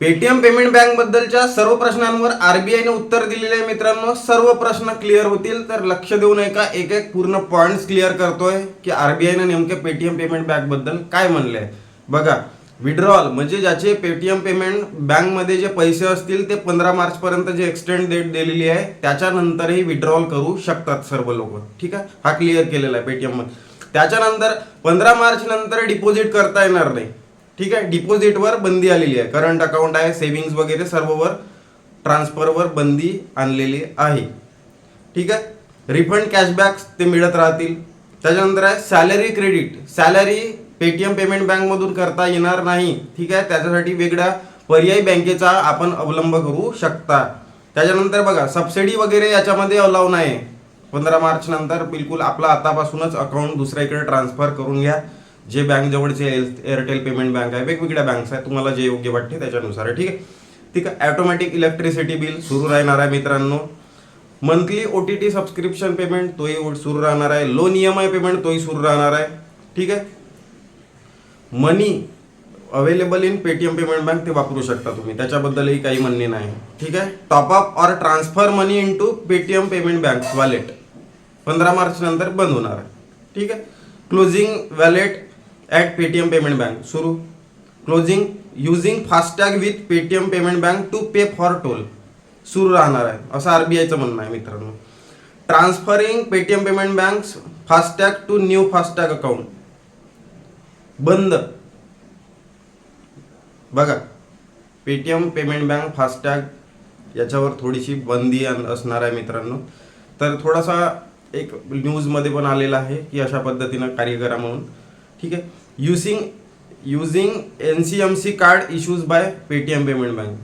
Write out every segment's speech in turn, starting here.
Paytm payment bank बद्दलच्या सर्व प्रश्नांवर आरबीआयने उत्तर दिलेले आहे मित्रांनो. सर्व प्रश्न क्लिअर होतील तर लक्ष देऊन एका एक एक पूर्ण पॉइंट्स क्लिअर करतोय की आरबीआयने नेमके पेटीएम पेमेंट बँकबद्दल काय म्हणले बघा विड्रॉल म्हणजे ज्याचे पेटीएम पेमेंट बँकमध्ये जे पैसे असतील ते पंधरा मार्च पर्यंत जे एक्सटेंड डेट दिलेली आहे त्याच्यानंतरही विड्रॉल करू शकतात सर्व लोक. ठीक आहे? हा क्लिअर केलेला आहे पेटीएममध्ये. त्याच्यानंतर पंधरा मार्च नंतर डिपॉझिट करता येणार नाही. ठीक आहे? डिपॉझिटवर बंदी आलेली आहे. करंट अकाउंट आहे सेव्हिंग्ज वगैरे सर्ववर ट्रान्सफरवर बंदी आणलेली आहे. ठीक आहे? रिफंड कॅशबॅक्स ते मिळत राहतील. त्याच्यानंतर आहे salary credit salary Paytm payment बँकमधून करता येणार नाही. ठीक आहे? त्याच्यासाठी वेगळ्या पर्यायी बँकेचा आपण अवलंब करू शकता. त्याच्यानंतर बघा सबसिडी वगैरे याच्यामध्ये अलाव नाही. पंधरा मार्च नंतर बिलकुल आपला आतापासूनच अकाउंट दुसऱ्याकडे ट्रान्सफर करून घ्या. जे बँक जवळचे एल- एअरटेल पेमेंट बँक आहे वेगवेगळ्या बँक्स आहेत तुम्हाला जे योग्य वाटते त्याच्यानुसार आहे. ठीक आहे? ठीक आहे ॲटोमॅटिक इलेक्ट्रिसिटी बिल सुरू राहणार आहे मित्रांनो. Monthly O T T subscription payment तोही सुरू राहणार आहे. Loan E M I payment तोही सुरू राहणार आहे ठीक आहे? Money available in Paytm payment bank ते वापरू शकता तुम्ही. त्याच्याबद्दलही काही म्हणणे नाही ठीक आहे? Top up or transfer money in to Paytm payment bank wallet पंधरा मार्च नंतर बंद होणार आहे ठीक आहे? Closing wallet at Paytm payment bank सुरू. Closing using FASTag with Paytm payment bank to pay for toll सुरू राहणार आहे. असं आरबीआयचं म्हणणं आहे मित्रांनो. Transferring Paytm payment bank FASTag to new FASTag account बंद. बघा. पेटीएम पेमेंट बँक फास्टॅग याच्यावर थोडीशी बंदी असणार आहे मित्रांनो. तर थोडासा एक न्यूजमध्ये पण आलेला आहे की अशा पद्धतीनं कार्य करा म्हणून ठीक आहे using using N C M C card issues by Paytm payment bank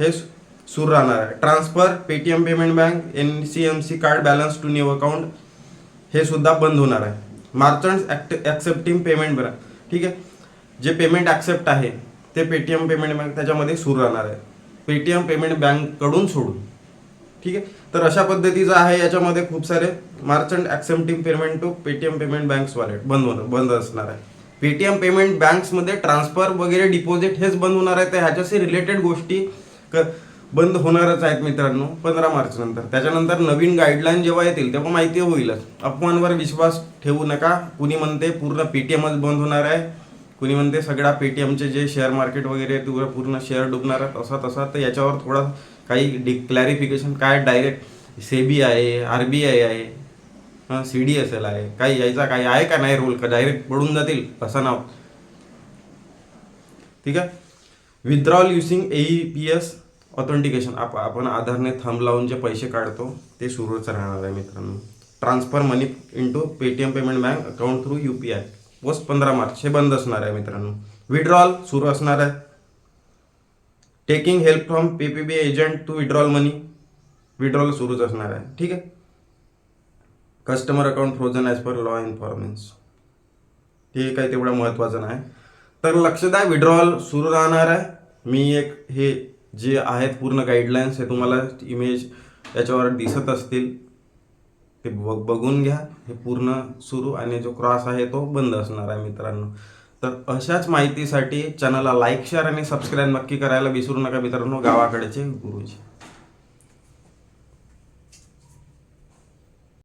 हे सु- सुरू राहणार आहे. Transfer Paytm payment bank N C M C card balance to new account हे सुद्धा बंद होणार आहे. मार्चंट्स ॲक्ट ॲक्सेप्टिंग पेमेंट भरा ठीक आहे जे पेमेंट ॲक्सेप्ट आहे ते पेटीएम पेमेंट बँक त्याच्यामध्ये सुरू राहणार आहे. पेटीएम पेमेंट बँककडून सोडून. ठीक आहे? तर अशा पद्धतीचं आहे याच्यामध्ये खूप सारे merchant accepting payment to Paytm payment banks wallet बंद होणार बंद असणार आहे. पेटीएम पेमेंट बँक्समध्ये ट्रान्सफर वगैरे डिपॉझिट हेच बंद होणार आहे. तर ह्याच्याशी रिलेटेड गोष्टी क बंद होणारच आहेत मित्रांनो पंधरा मार्च नंतर. त्याच्यानंतर नवीन गाईडलाईन जेव्हा येतील तेव्हा माहिती होईलच. अफवांवर विश्वास ठेवू नका. कुणी म्हणते पूर्ण पेटीएमच बंद होणार आहे. कुणी म्हणते सगळ्या पेटीएमचे जे शेअर मार्केट वगैरे आहे, पूर्ण शेअर डुबणार आहेत असा तसा. तर याच्यावर थोडा काही डि क्लॅरिफिकेशन काय डायरेक्ट सेबी आहे आर बी आय आहे सी डी एस एल आहे काही यायचा काही आहे का नाही रोल का डायरेक्ट पडून जातील? असं नाव. ठीक आहे? Withdrawal using A P S authentication आप आपण आधारने थंब लावून जे पैसे काढतो ते सुरूच राहणार आहे मित्रांनो. Transfer money into Paytm payment bank account through U P I post पंधरा मार्च. हे बंद असणार आहे मित्रांनो. विड्रॉल सुरू असणार आहे. Taking help from P P B agent to withdrawal money withdrawal सुरूच असणार आहे. ठीक आहे? Customer account frozen as per law enforcement हे काही तेवढं महत्त्वाचं नाही. तर लक्ष द्या विड्रॉल सुरू राहणार आहे. मी एक हे जे आहेत पूर्ण गाईडलाईन्स हे तुम्हाला इमेज याच्यावर दिसत असतील. हे बघ बघून घ्या. हे पूर्ण सुरू आणि जो क्रॉस आहे तो बंद असणार आहे मित्रांनो. तर अशाच माहितीसाठी चॅनलला लाईक शेअर आणि सबस्क्राईब नक्की करायला विसरू नका मित्रांनो. गावाकडचे गुरुजी.